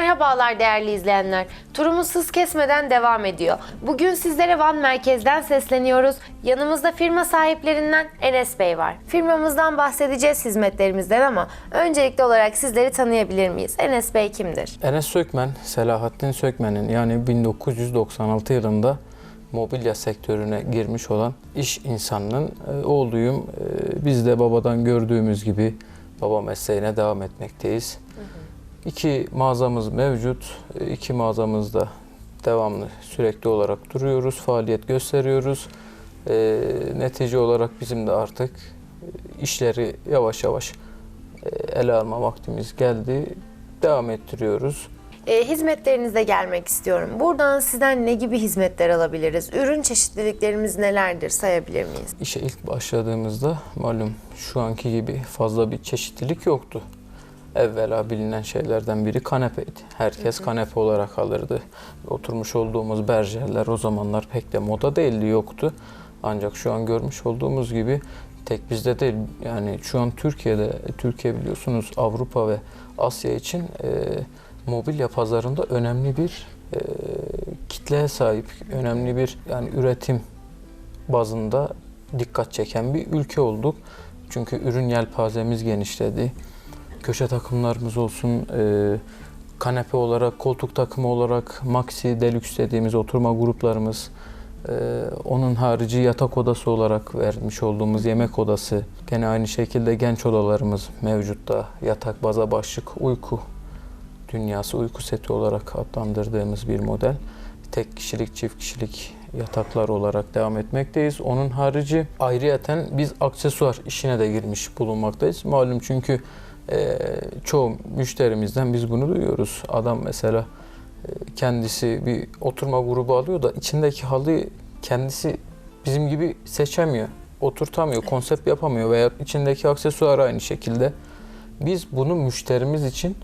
Merhabalar değerli izleyenler. Turumuz hız kesmeden devam ediyor. Bugün sizlere Van Merkez'den sesleniyoruz. Yanımızda firma sahiplerinden Enes Bey var. Firmamızdan bahsedeceğiz hizmetlerimizden ama öncelikli olarak sizleri tanıyabilir miyiz? Enes Bey kimdir? Enes Sökmen, Selahattin Sökmen'in yani 1996 yılında mobilya sektörüne girmiş olan iş insanının e, oğluyum. E, Biz de babadan gördüğümüz gibi baba mesleğine devam etmekteyiz. İki mağazamız mevcut. İki mağazamızda devamlı sürekli olarak duruyoruz, faaliyet gösteriyoruz. E, netice olarak bizim de artık işleri yavaş yavaş e, ele alma vaktimiz geldi. Devam ettiriyoruz. E, hizmetlerinize gelmek istiyorum. Buradan sizden ne gibi hizmetler alabiliriz? Ürün çeşitliliklerimiz nelerdir sayabilir miyiz? İşe ilk başladığımızda malum şu anki gibi fazla bir çeşitlilik yoktu. Evvela bilinen şeylerden biri kanepeydi. Herkes kanepe olarak alırdı. Oturmuş olduğumuz berjerler o zamanlar pek de moda değildi, yoktu. Ancak şu an görmüş olduğumuz gibi tek bizde değil yani şu an Türkiye'de, Türkiye biliyorsunuz Avrupa ve Asya için e, mobilya pazarında önemli bir e, kitleye sahip, önemli bir yani üretim bazında dikkat çeken bir ülke olduk. Çünkü ürün yelpazemiz genişledi. Köşe takımlarımız olsun, e, kanepe olarak, koltuk takımı olarak, maxi, deluxe dediğimiz oturma gruplarımız, e, onun harici yatak odası olarak vermiş olduğumuz yemek odası, gene aynı şekilde genç odalarımız mevcutta. Yatak, baza, başlık, uyku dünyası uyku seti olarak adlandırdığımız bir model. Tek kişilik, çift kişilik yataklar olarak devam etmekteyiz. Onun harici ayrıyeten biz aksesuar işine de girmiş bulunmaktayız. Malum çünkü e, çoğu müşterimizden biz bunu duyuyoruz. Adam mesela e, kendisi bir oturma grubu alıyor da içindeki halıyı kendisi bizim gibi seçemiyor. Oturtamıyor, konsept yapamıyor veya içindeki aksesuar aynı şekilde. Biz bunu müşterimiz için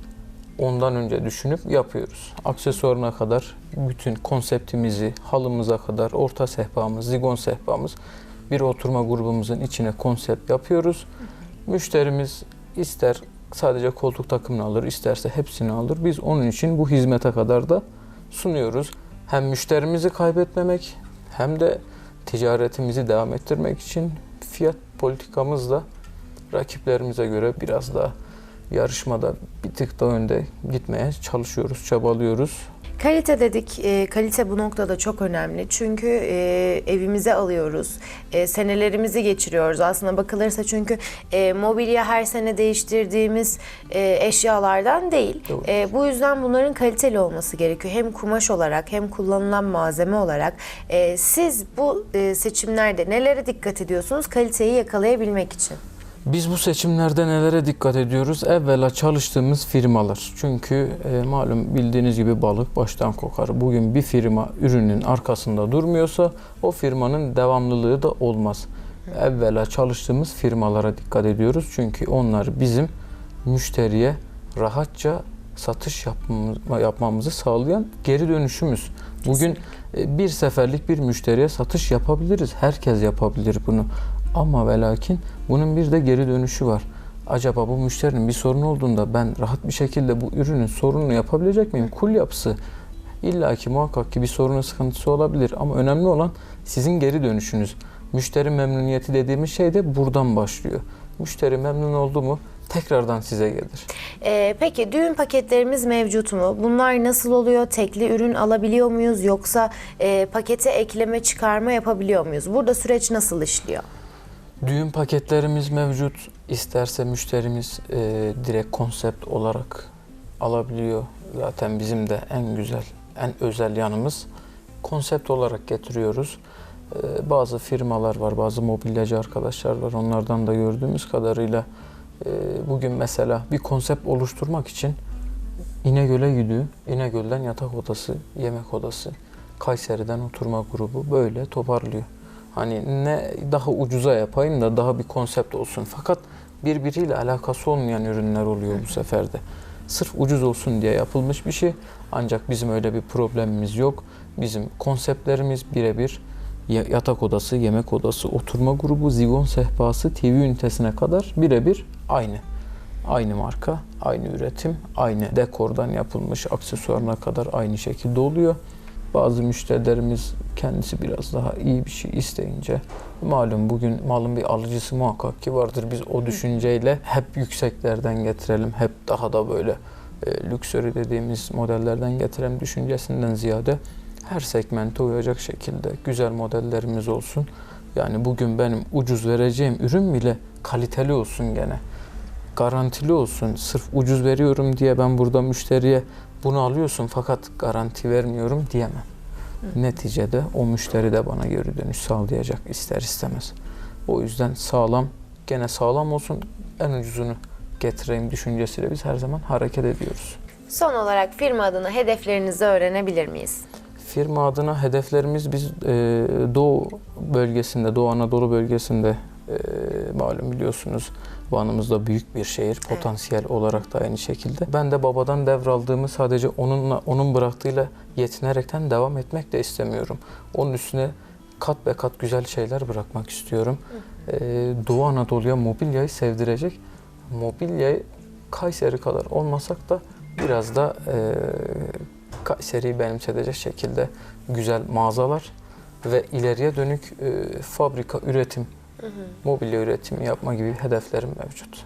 ondan önce düşünüp yapıyoruz. Aksesuarına kadar bütün konseptimizi, halımıza kadar orta sehpamız, zigon sehpamız bir oturma grubumuzun içine konsept yapıyoruz. Müşterimiz ister sadece koltuk takımını alır, isterse hepsini alır. Biz onun için bu hizmete kadar da sunuyoruz. Hem müşterimizi kaybetmemek hem de ticaretimizi devam ettirmek için fiyat politikamızla rakiplerimize göre biraz daha yarışmada bir tık daha önde gitmeye çalışıyoruz, çabalıyoruz. Kalite dedik. E, kalite bu noktada çok önemli. Çünkü e, evimize alıyoruz. E, senelerimizi geçiriyoruz. Aslında bakılırsa çünkü e, mobilya her sene değiştirdiğimiz e, eşyalardan değil. Doğru. E, bu yüzden bunların kaliteli olması gerekiyor. Hem kumaş olarak hem kullanılan malzeme olarak. E, siz bu e, seçimlerde nelere dikkat ediyorsunuz kaliteyi yakalayabilmek için? Biz bu seçimlerde nelere dikkat ediyoruz? Evvela çalıştığımız firmalar. Çünkü e, malum bildiğiniz gibi balık baştan kokar. Bugün bir firma ürünün arkasında durmuyorsa o firmanın devamlılığı da olmaz. Evvela çalıştığımız firmalara dikkat ediyoruz. Çünkü onlar bizim müşteriye rahatça satış yapmamız, yapmamızı sağlayan geri dönüşümüz. Bugün e, bir seferlik bir müşteriye satış yapabiliriz. Herkes yapabilir bunu. Ama ve lakin bunun bir de geri dönüşü var. Acaba bu müşterinin bir sorun olduğunda ben rahat bir şekilde bu ürünün sorununu yapabilecek miyim? Kul yapısı İlla ki muhakkak ki bir sorunun sıkıntısı olabilir ama önemli olan sizin geri dönüşünüz. Müşteri memnuniyeti dediğimiz şey de buradan başlıyor. Müşteri memnun oldu mu tekrardan size gelir. Ee, peki düğün paketlerimiz mevcut mu? Bunlar nasıl oluyor? Tekli ürün alabiliyor muyuz? Yoksa e, pakete ekleme çıkarma yapabiliyor muyuz? Burada süreç nasıl işliyor? Düğün paketlerimiz mevcut. İsterse müşterimiz e, direkt konsept olarak alabiliyor. Zaten bizim de en güzel, en özel yanımız konsept olarak getiriyoruz. E, bazı firmalar var, bazı mobilyacı arkadaşlar var. Onlardan da gördüğümüz kadarıyla bugün mesela bir konsept oluşturmak için İnegöl'e gidiyor. İnegöl'den yatak odası, yemek odası, Kayseri'den oturma grubu böyle toparlıyor. Hani ne daha ucuza yapayım da daha bir konsept olsun. Fakat birbiriyle alakası olmayan ürünler oluyor bu sefer de. Sırf ucuz olsun diye yapılmış bir şey. Ancak bizim öyle bir problemimiz yok. Bizim konseptlerimiz birebir yatak odası, yemek odası, oturma grubu, zigon sehpası, TV ünitesine kadar birebir aynı. Aynı marka, aynı üretim, aynı dekordan yapılmış aksesuarına kadar aynı şekilde oluyor. Bazı müşterilerimiz kendisi biraz daha iyi bir şey isteyince malum bugün malın bir alıcısı muhakkak ki vardır. Biz o düşünceyle hep yükseklerden getirelim, hep daha da böyle e, lüksörü dediğimiz modellerden getirelim düşüncesinden ziyade her segmente uyacak şekilde güzel modellerimiz olsun. Yani bugün benim ucuz vereceğim ürün bile kaliteli olsun gene. Garantili olsun. Sırf ucuz veriyorum diye ben burada müşteriye bunu alıyorsun fakat garanti vermiyorum diyemem. Neticede o müşteri de bana geri dönüş sağlayacak ister istemez. O yüzden sağlam, gene sağlam olsun en ucuzunu getireyim düşüncesiyle biz her zaman hareket ediyoruz. Son olarak firma adına hedeflerinizi öğrenebilir miyiz? Firma adına hedeflerimiz biz e, Doğu bölgesinde, Doğu Anadolu bölgesinde e, malum biliyorsunuz Van'ımız da büyük bir şehir potansiyel olarak da aynı şekilde. Ben de babadan devraldığımı sadece onunla onun bıraktığıyla yetinerekten devam etmek de istemiyorum. Onun üstüne kat be kat güzel şeyler bırakmak istiyorum. E, Doğu Anadolu'ya mobilyayı sevdirecek. Mobilyayı Kayseri kadar olmasak da biraz da e, Kayseri'yi benimsetecek şekilde güzel mağazalar ve ileriye dönük e, fabrika üretim, mobilya üretimi yapma gibi hedeflerim mevcut.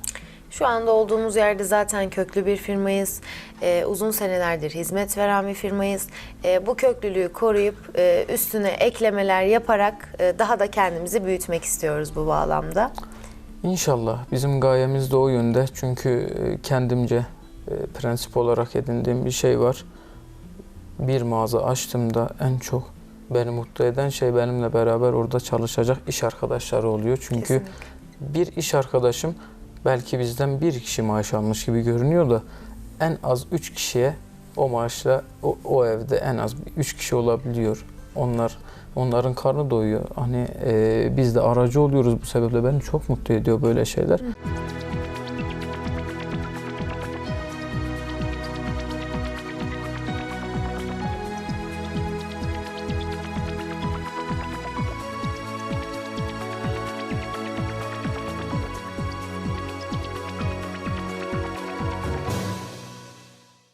Şu anda olduğumuz yerde zaten köklü bir firmayız. Ee, uzun senelerdir hizmet veren bir firmayız. Ee, bu köklülüğü koruyup e, üstüne eklemeler yaparak e, daha da kendimizi büyütmek istiyoruz bu bağlamda. İnşallah bizim gayemiz de o yönde çünkü e, kendimce e, prensip olarak edindiğim bir şey var. Bir mağaza açtığımda en çok beni mutlu eden şey benimle beraber orada çalışacak iş arkadaşları oluyor. Çünkü Kesinlikle. bir iş arkadaşım belki bizden bir kişi maaş almış gibi görünüyor da en az üç kişiye o maaşla o, o evde en az üç kişi olabiliyor. Onlar onların karnı doyuyor. Hani e, biz de aracı oluyoruz bu sebeple beni çok mutlu ediyor böyle şeyler.